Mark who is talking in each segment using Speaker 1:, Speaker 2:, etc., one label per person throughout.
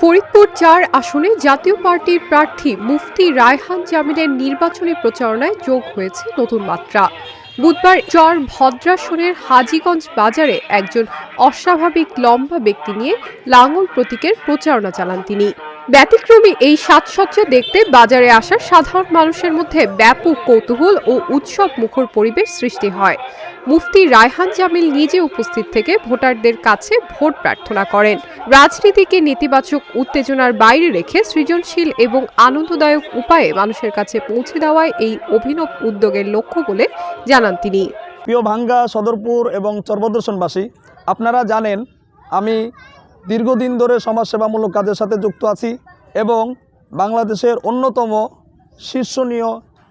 Speaker 1: ফরিদপুর চার আসনে জাতীয় পার্টির প্রার্থী মুফতি রায়হান জামিনের নির্বাচনী প্রচারণায় যোগ হয়েছে নতুন মাত্রা। বুধবার চর ভদ্রাসনের হাজীগঞ্জ বাজারে একজন অস্বাভাবিক লম্বা ব্যক্তি নিয়ে লাঙ্গল প্রতীকের প্রচারণা চালান তিনি। ব্যতিক্রমী এই সাজসজ্জা দেখতে বাজারে আসা সাধারণ মানুষের মধ্যে ব্যাপক কৌতূহল ও উৎসব মুখর পরিবেশ সৃষ্টি হয়। মুফতি রায়হান জামিল নিজে উপস্থিত থেকে ভোটারদের কাছে ভোট প্রার্থনা করেন। রাজনীতিকে নেতিবাচক উত্তেজনার বাইরে রেখে সৃজনশীল এবং আনন্দদায়ক উপায়ে মানুষের কাছে পৌঁছে দেওয়ায় এই অভিনব উদ্যোগের লক্ষ্য বলে জানান তিনি।
Speaker 2: প্রিয় ভাঙ্গা সদরপুর এবং চরবদর্শনবাসী আপনারা জানেন আমি দীর্ঘদিন ধরে সমাজসেবামূলক কাজের সাথে যুক্ত আছি এবং বাংলাদেশের অন্যতম শীর্ষনীয়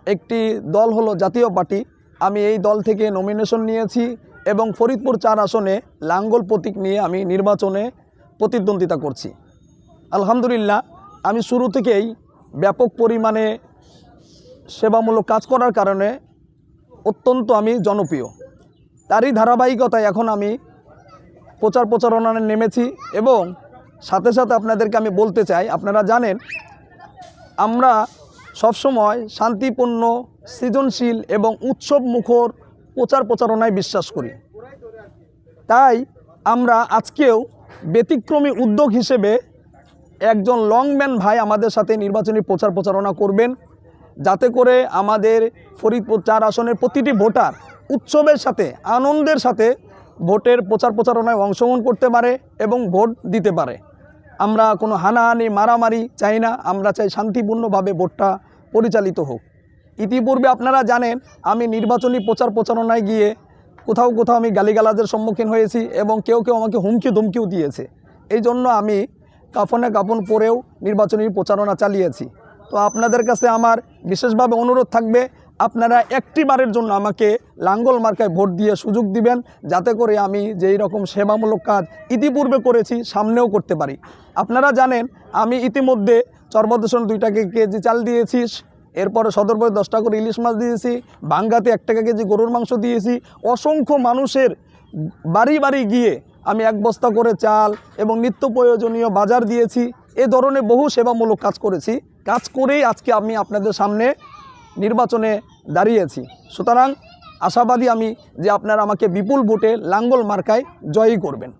Speaker 2: একটি দল হলো জাতীয় পার্টি। আমি এই দল থেকে নমিনেশন নিয়েছি এবং ফরিদপুর চার আসনে লাঙ্গল প্রতীক নিয়ে আমি নির্বাচনে প্রতিদ্বন্দ্বিতা করছি। আলহামদুলিল্লাহ, আমি শুরু থেকেই ব্যাপক পরিমাণে সেবামূলক কাজ করার কারণে অত্যন্ত আমি জনপ্রিয়। তারই ধারাবাহিকতায় এখন আমি প্রচার প্রচারণায় নেমেছি এবং সাথে সাথে আপনাদেরকে আমি বলতে চাই, আপনারা জানেন, আমরা সবসময় শান্তিপূর্ণ, সৃজনশীল এবং উৎসব মুখর প্রচার প্রচারণায় বিশ্বাস করি। তাই আমরা আজকেও ব্যতিক্রমী উদ্যোগ হিসেবে একজন লংম্যান ভাই আমাদের সাথে নির্বাচনী প্রচার প্রচারণা করবেন, যাতে করে আমাদের ফরিদপুর চার আসনের প্রতিটি ভোটার উৎসবের সাথে, আনন্দের সাথে ভোটের প্রচার প্রচারণায় অংশগ্রহণ করতে পারে এবং ভোট দিতে পারে। আমরা কোনো হানাহানি, মারামারি চাই না। আমরা চাই শান্তিপূর্ণভাবে ভোটটা পরিচালিত হোক। ইতিপূর্বে আপনারা জানেন, আমি নির্বাচনী প্রচার প্রচারণায় গিয়ে কোথাও কোথাও আমি গালিগালাজের সম্মুখীন হয়েছি এবং কেউ কেউ আমাকে হুমকি ধুমকিও দিয়েছে। এই জন্য আমি কাফনে কাপন পরেও নির্বাচনী প্রচারণা চালিয়েছি। তো আপনাদের কাছে আমার বিশেষভাবে অনুরোধ থাকবে আপনারা একটি বারের জন্য আমাকে লাঙ্গল মার্কায় ভোট দিয়ে সুযোগ দিবেন, যাতে করে আমি যেই রকম সেবামূলক কাজ ইতিপূর্বে করেছি, সামনেও করতে পারি। আপনারা জানেন, আমি ইতিমধ্যে চর্বদূষণ দুই টাকা কেজি চাল দিয়েছি, এরপরে সদরপুরে দশ টাকা করে ইলিশ মাছ দিয়েছি বাঙ্গাতে এক টাকা কেজি গরুর মাংস দিয়েছি। অসংখ্য মানুষের বাড়ি বাড়ি গিয়ে আমি এক বস্তা করে চাল এবং নিত্য প্রয়োজনীয় বাজার দিয়েছি। এ ধরনের বহু সেবামূলক কাজ করেছি। কাজ করেই আজকে আমি আপনাদের সামনে নির্বাচনে দাঁড়িয়েছি। সুতরাং আশাবাদী আমি যে আপনারা আমাকে বিপুল ভোটে লাঙ্গল মার্কায় জয়ী করবেন।